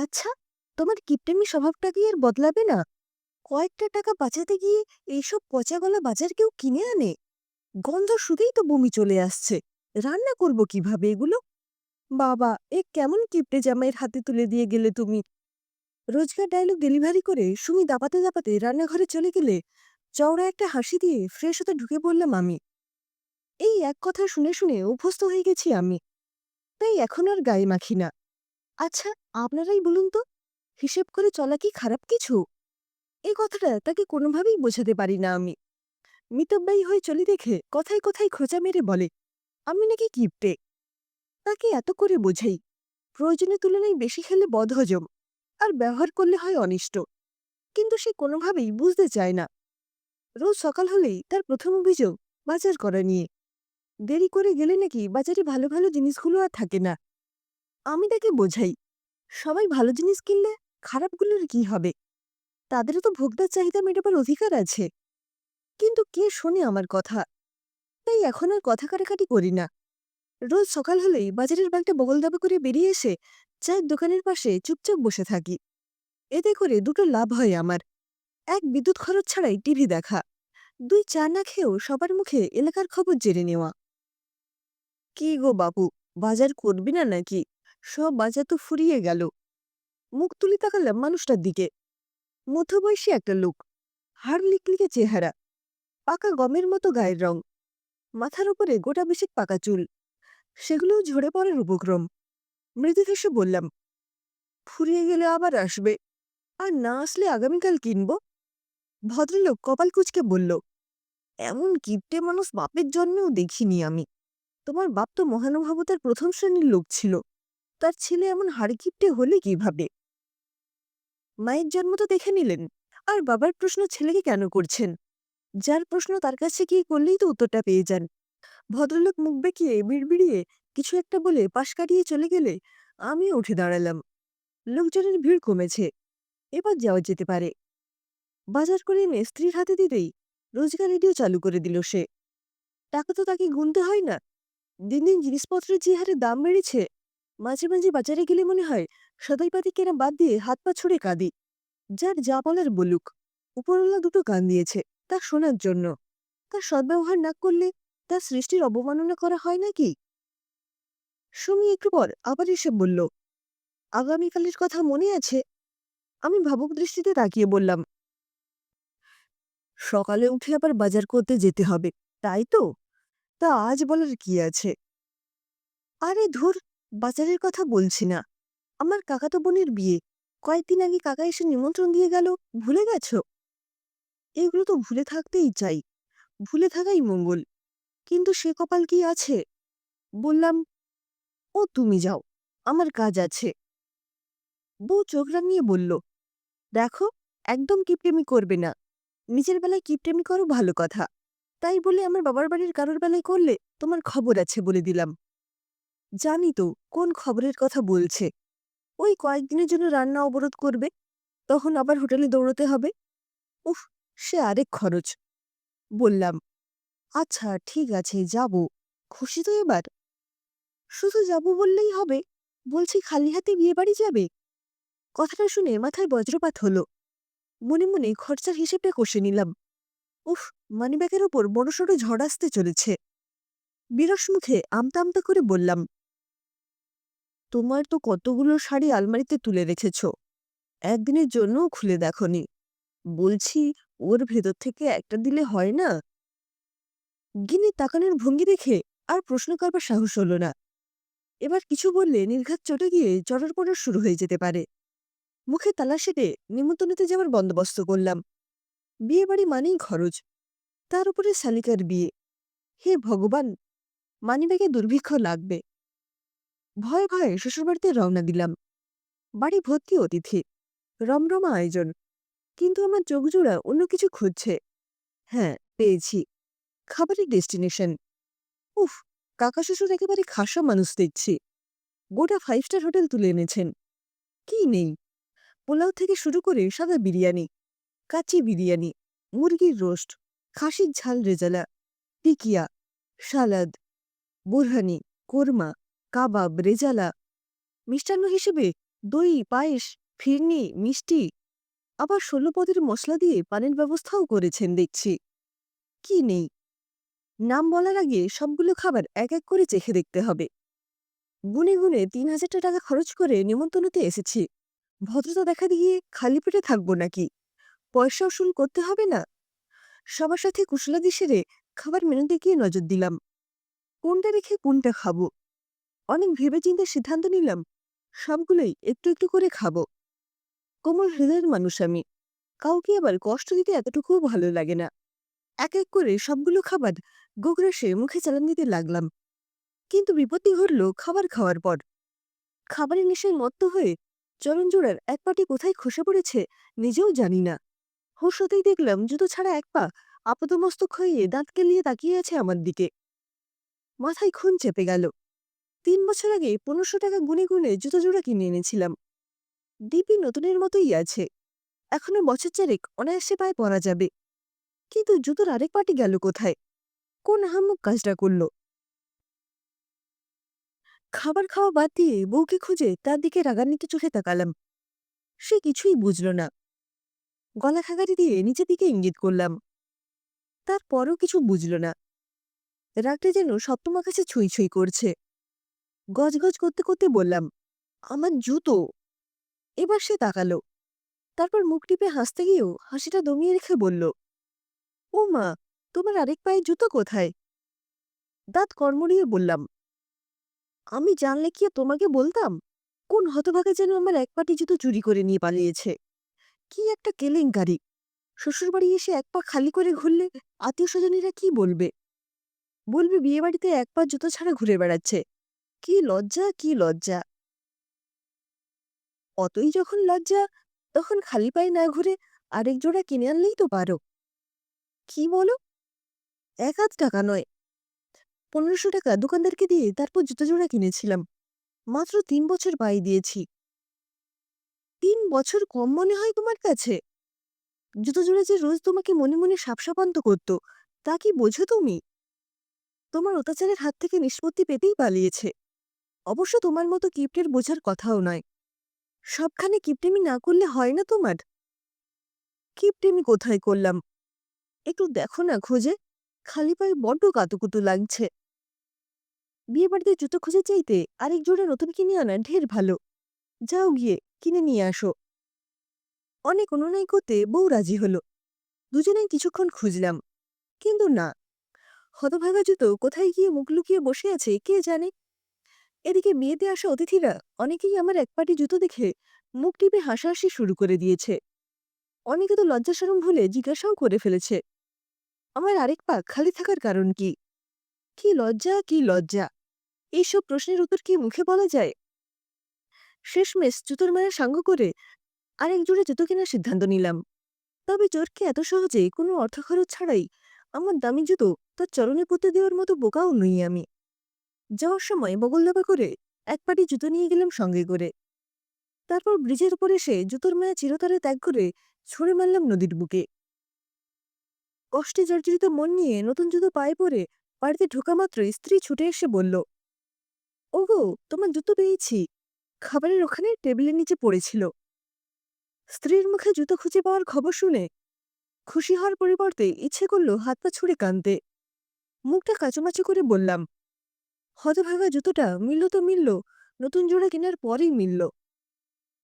আচ্ছা, তোমার কিপটেমি স্বভাবটা কি আর বদলাবে না? কয়েকটা টাকা বাঁচাতে গিয়ে এইসব পচাগলা বাজার কেউ কিনে আনে? গন্ধ শুঁকেই তো বমি চলে আসছে। রান্না করব কীভাবে এগুলো? বাবা, এ কেমন কিপটে জামাইয়ের হাতে তুলে দিয়ে গেলে তুমি? রোজকার ডায়লগ ডেলিভারি করে সুমি দাপাতে দাপাতে রান্নাঘরে চলে গেলে চওড়া একটা হাসি দিয়ে ফ্রেশ হতে ঢুকে পড়লাম আমি। এই এক কথা শুনে শুনে অভ্যস্ত হয়ে গেছি আমি। তাই এখন আর গায়ে মাখি না। আচ্ছা, আপনারাই বলুন তো, হিসেব করে চলা কি খারাপ কিছু? এই কথাটা তাকে কোনোভাবেই বোঝাতে পারি না আমি। মিতব্যয়ী হয়ে চলি দেখে কথায় কথায় খোঁচা মেরে বলে, আমি নাকি কিপটে। তাকে এত করে বোঝাই, প্রয়োজনের তুলনায় বেশি খেলে বদহজম, আর ব্যবহার করলে হয় অনিষ্ট। কিন্তু সে কোনোভাবেই বুঝতে চায় না। রোজ সকাল হলেই তার প্রথম অভিযোগ বাজার করা নিয়ে। দেরি করে গেলে নাকি বাজারে ভালো ভালো জিনিসগুলো আর থাকে না। আমি তাকে বোঝাই, সবাই ভালো জিনিস কিনলে খারাপগুলোর কি হবে? তাদেরও তো ভোক্তার চাহিদা মেটাবার অধিকার আছে। কিন্তু কে শোনে আমার কথা? তাই এখন আর কথা কাটাকাটি করি না। রোজ সকাল হলেই বাজারের ব্যাগটা বগল দাবা করে বেরিয়ে এসে চায়ের দোকানের পাশে চুপচাপ বসে থাকি। এতে করে দুটো লাভ হয় আমার। এক বিদ্যুৎ খরচ ছাড়াই টিভি দেখা। দুই চা না খেয়েও সবার মুখে এলাকার খবর জেনে নেওয়া। কি গো বাপু, বাজার করবি না নাকি? সব বাজার তো ফুরিয়ে গেল। মুখ তুলে তাকালাম মানুষটার দিকে। মধ্যবয়সী একটা লোক। হাড় লিকলিকে চেহারা। পাকা গমের মতো গায়ের রং। মাথার উপরে গোটা বেশিক পাকা চুল। সেগুলোও ঝরে পড়ার উপক্রম। মৃদু হেসে বললাম, ফুরিয়ে গেলে আবার আসবে। আর না আসলে আগামীকাল কিনব। ভদ্রলোক কপাল কুঁচকে বলল, এমন কিপটে মানুষ বাপের জন্মেও দেখিনি আমি। তোমার বাপ তো মহানুভবতার প্রথম শ্রেণির লোক ছিল। তার ছেলে এমন হাড় কিপটে হলে কীভাবে? মায়ের জন্ম তো দেখে নিলেন। আর বাবার প্রশ্ন ছেলেকে কেন করছেন? যার প্রশ্ন তার কাছে গিয়ে করলেই তো উত্তরটা পেয়ে যান। ভদ্রলোক মুখ বেঁকিয়ে বিড়বিড়িয়ে কিছু একটা বলে পাশ কাটিয়ে চলে গেলে আমিও উঠে দাঁড়ালাম। লোকজনের ভিড় কমেছে। এবার যাওয়া যেতে পারে। বাজার করে এনে স্ত্রীর হাতে দিতেই রোজগার রেডিও চালু করে দিল সে। টাকা তো তাকে গুনতে হয় না। দিন দিন জিনিসপত্রের যে হারে দাম বেড়েছে মাঝে মাঝে বাজারে গেলে মনে হয় সদাইপাতি কেনা বাদ দিয়ে হাত পা ছুড়ে কাঁদি। যার যা বলার বলুক, উপরওয়ালা দুটো কান দিয়েছে তা শোনার জন্য। তার সদ্ব্যবহার না করলে তার সৃষ্টির অবমাননা করা হয় নাকি? সুমি একটু পর আবার এসে বলল, আগামীকালের কথা মনে আছে? আমি ভাবুক দৃষ্টিতে তাকিয়ে বললাম, সকালে উঠে আবার বাজার করতে যেতে হবে, তাই তো? তা আজ বলার কি আছে? আরে ধুর বাজারের কথা বলছি না। আমার কাকাতো বোনের বিয়ে। কয়েকদিন আগে কাকা এসে নিমন্ত্রণ দিয়ে গেল। ভুলে গেছ? এগুলো তো ভুলে থাকতেই চাই। ভুলে থাকাই মঙ্গল। কিন্তু সে কপাল কি আছে? বললাম, ও, তুমি যাও। আমার কাজ আছে। বউ চোখ রাঙিয়ে বলল, দেখো, একদম কিপটেমি করবে না। নিজের বেলায় কিপটেমি করো ভালো কথা। তাই বলে আমার বাবার বাড়ির কারোর বেলায় করলে তোমার খবর আছে বলে দিলাম। জানি তো কোন খবরের কথা বলছে। ওই কয়েকদিনের জন্য রান্না অবরোধ করবে, তখন আবার হোটেলে দৌড়তে হবে। উফ, সে আরেক খরচ। বললাম আচ্ছা ঠিক আছে, যাব। খুশি তো এবার। শুধু যাব বললেই হবে, বলছি খালি হাতে বিয়ে বাড়ি যাবে? কথাটা শুনে মাথায় বজ্রপাত হলো। মনে মনে খরচার হিসেবটা কষে নিলাম। উফ, মানিব্যাগের ওপর বড়সড় ঝড় আসতে চলেছে। বিরস মুখে আমতা আমতা করে বললাম তোমার তো কতগুলো শাড়ি আলমারিতে তুলে রেখেছ? একদিনের জন্যও খুলে দেখনি। বলছি, ওর ভেতর থেকে একটা দিলে হয় না? গিনি তাকানোর ভঙ্গি দেখে আর প্রশ্ন করবার সাহস হলো না। এবার কিছু বললে নির্ঘাত চটে গিয়ে চটার পড়ার শুরু হয়ে যেতে পারে। মুখে তালা সেটে নিমন্ত্রণেতে যাওয়ার বন্দোবস্ত করলাম। বিয়ে বাড়ি মানেই খরচ। তার উপরে শালিকার বিয়ে। হে ভগবান! মানিব্যাগে দুর্ভিক্ষ লাগবে। ভয়ে ভয়ে শ্বশুরবাড়িতে রওনা দিলাম। বাড়ি ভর্তি অতিথি, রমরমা আয়োজন। কিন্তু আমার চোখজোড়া অন্য কিছু খুঁজছে। হ্যাঁ পেয়েছি। খাবারের ডেস্টিনেশন। উফ কাকা শ্বশুর একেবারে খাসা মানুষ দেখছি। গোটা ফাইভ স্টার হোটেল তুলে এনেছেন। কি নেই? পোলাও থেকে শুরু করে সাদা বিরিয়ানি কাচি বিরিয়ানি, মুরগির রোস্ট, খাসির ঝাল রেজালা, টিকিয়া, সালাদ, বুরহানি, কোরমা কাবাব, রেজালা, মিষ্টান্ন হিসেবে দই, পায়েস, ফিরনি, মিষ্টি, আবার ষোলো পদের মশলা দিয়ে পানের ব্যবস্থাও করেছেন দেখছি। কি নেই? নাম বলার আগে সবগুলো খাবার এক এক করে চেখে দেখতে হবে। গুনে গুনে তিন হাজারটা টাকা খরচ করে নিমন্ত্রণতে এসেছি। ভদ্রতা দেখা দিয়ে খালি পেটে থাকব নাকি? পয়সা উসুল করতে হবে না? সবার সাথে কুশলাদি সেরে খাবার মেনুতে গিয়ে নজর দিলাম। কোনটা রেখে কোনটা খাব? অনেক ভেবেচিন্তে সিদ্ধান্ত নিলাম, সবগুলোই একটু একটু করে খাব। কোমল হৃদয়ের মানুষ আমি। কাউকে আবার কষ্ট দিতে এতটুকুও ভালো লাগে না। এক এক করে সবগুলো খাবার গোগ্রাসে মুখে চালান দিতে লাগলাম। কিন্তু বিপত্তি ঘটল খাবার খাওয়ার পর। খাবারের নেশায় মত্ত হয়ে চরণজোড়ার এক পাটি কোথায় খসে পড়েছে নিজেও জানি না। হুশ দেখলাম জুতো ছাড়া এক পা আপাতমস্তক হয়ে দাঁত কেলিয়ে তাকিয়ে আছে আমার দিকে। মাথায় খুন চেপে গেল। তিন বছর আগে পনেরোশো টাকা গুনে গুনে জুতো জোড়া কিনে এনেছিলাম। ডিপি নতুনের মতোই আছে। এখনও বছর চারেক অনায়াসে পায়ে পরা যাবে। কিন্তু জুতোর আরেক পাটি গেল কোথায়? কোন আহাম্মক কাজটা করল? খাবার খাওয়া বাদ দিয়ে বউকে খুঁজে তার দিকে রাগান্বিত চোখে তাকালাম। সে কিছুই বুঝল না। গলা খাগারি দিয়ে নিচের দিকে ইঙ্গিত করলাম। তারপরও কিছু বুঝল না। রাগটা যেন সপ্তমা কাছে ছুঁই ছুঁই করছে। গজগজ করতে করতে বললাম, আমার জুতো। এবার সে তাকালো, তারপর মুখ টিপে হাসতে গিয়েও হাসিটা দমিয়ে রেখে বলল ও মা তোমার আরেক পায়ে জুতো কোথায়? দাঁত কর্মড়িয়ে বললাম, আমি জানলে কি তোমাকে বলতাম? কোন হতভাগে যেন আমার এক পাটি জুতো চুরি করে নিয়ে পালিয়েছে? কি একটা কেলেঙ্কারি। শ্বশুরবাড়ি এসে এক পা খালি করে ঘুরলে আত্মীয় স্বজনীরা কি বলবে? বলবে বিয়েবাড়িতে এক পা জুতো ছাড়া ঘুরে বেড়াচ্ছে। কি লজ্জা কি লজ্জা? অতই যখন লজ্জা, তখন খালি পায়ে না ঘুরে আরেক জোড়া কিনে আনলেই তো পারো। কি বলো? এক হাত টাকা নয়। পনেরোশো টাকা দোকানদারকে দিয়ে তারপর জুতো জোড়া কিনেছিলাম। মাত্র তিন বছর পায়ে দিয়েছি। তিন বছর কম মনে হয় তোমার কাছে? জুতো জোড়া যে রোজ তোমাকে মনে মনে সাপসাপান্ত করত, তা কি বোঝো তুমি? তোমার অত্যাচারের হাত থেকে নিষ্পত্তি পেতেই পালিয়েছে। অবশ্য তোমার মতো কিপ্টের বোঝার কথাও নয়। সবখানে কিপটেমি না করলে হয় না তোমার? কিপটেমি কোথায় করলাম? একটু দেখো না খুঁজে, খালি পায়ে বড্ড কাতুকুতু লাগছে। বিয়ে বাড়িতে জুতো খুঁজে চাইতে আরেক জোড়া নতুন কিনে আনা ঢের ভালো। যাও গিয়ে কিনে নিয়ে আসো। অনেক অনুনয় করতে বউ রাজি হলো। দুজনেই কিছুক্ষণ খুঁজলাম। কিন্তু না। হতভাগা জুতো কোথায় গিয়ে মুখ লুকিয়ে বসে আছে কে জানে? এদিকে বিয়েতে আসা অতিথিরা অনেকেই আমার এক পাটি জুতো দেখে মুখ টিপে হাসাহাসি শুরু করে দিয়েছে। অনেকে তো লজ্জাসরম ভুলে জিজ্ঞাসাও করে ফেলেছে। আমার আরেক পা খালি থাকার কারণ কি? কি লজ্জা কি লজ্জা? এইসব প্রশ্নের উত্তর কি মুখে বলা যায়? শেষমেশ জুতোর মায়ের সাঙ্গ করে আরেক জোড়ে জুতো কেনার সিদ্ধান্ত নিলাম। তবে চোরকে এত সহজে কোনো অর্থ খরচ ছাড়াই আমার দামি জুতো তার চরণে পুঁতে দেওয়ার মতো বোকাও নই আমি। যাওয়ার সময় বগলদাবা করে এক পাটি জুতো নিয়ে গেলাম সঙ্গে করে। তারপর ব্রিজের উপর এসে জুতোর মায়া চিরতরে ত্যাগ করে ছুঁড়ে মারলাম নদীর বুকে। কষ্টে জর্জরিত মন নিয়ে নতুন জুতো পায়ে পরে বাড়িতে ঢোকা মাত্রই স্ত্রী ছুটে এসে বলল, ওগো, তোমার জুতো পেয়েছি। খাবারের ওখানে টেবিলের নিচে পড়েছিল। স্ত্রীর মুখে জুতো খুঁজে পাওয়ার খবর শুনে খুশি হওয়ার পরিবর্তে ইচ্ছে করল হাত পা ছুঁড়ে কানতে। মুখটা কাচুমাচু করে বললাম হতভাগা জুতোটা মিলল তো মিলল, নতুন জোড়া কেনার পরেই মিলল।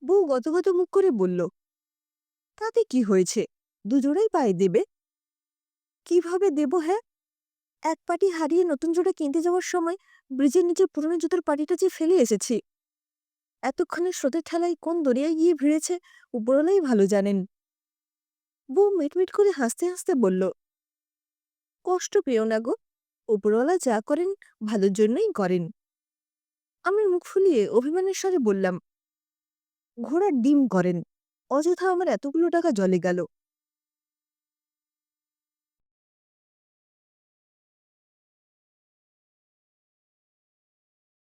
বউ গতগত মুখ করে বলল, তাতে কি হয়েছে? দুজোড়াই পায়ে দেবে? কীভাবে দেব হ্যাঁ? এক পাটি হারিয়ে নতুন জোড়া কিনতে যাওয়ার সময় ব্রিজের নিচে পুরনো জুতোর পাটিটা যে ফেলে এসেছি। এতক্ষণে স্রোতের ঠেলায় কোন দরিয়ায় গিয়ে ভিড়েছে উপরওয়ালাই ভালো জানেন। বউ মিটমিট করে হাসতে হাসতে বলল, কষ্ট পেও না গো উপরওয়ালা যা করেন, ভালোর জন্যই করেন। আমি মুখ ফুলিয়ে অভিমানের স্বরে বললাম, ঘোড়ার ডিম করেন, অযথা আমার এতগুলো টাকা জলে গেল।